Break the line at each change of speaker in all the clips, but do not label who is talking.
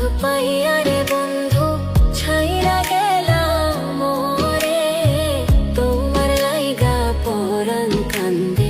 বন্ধু পাইয়া রে বন্ধু ছাইরা গেলাম তোমার লাইগা পরাণ কান্দে।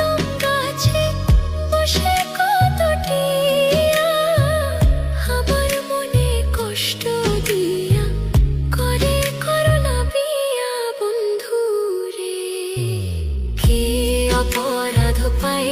పోరదుపై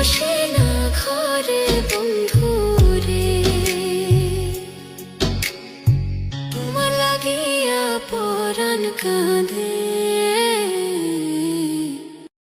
আসে না ঘরে বন্ধু রে। তোমার লাগিয়া পরাণ কাঁধে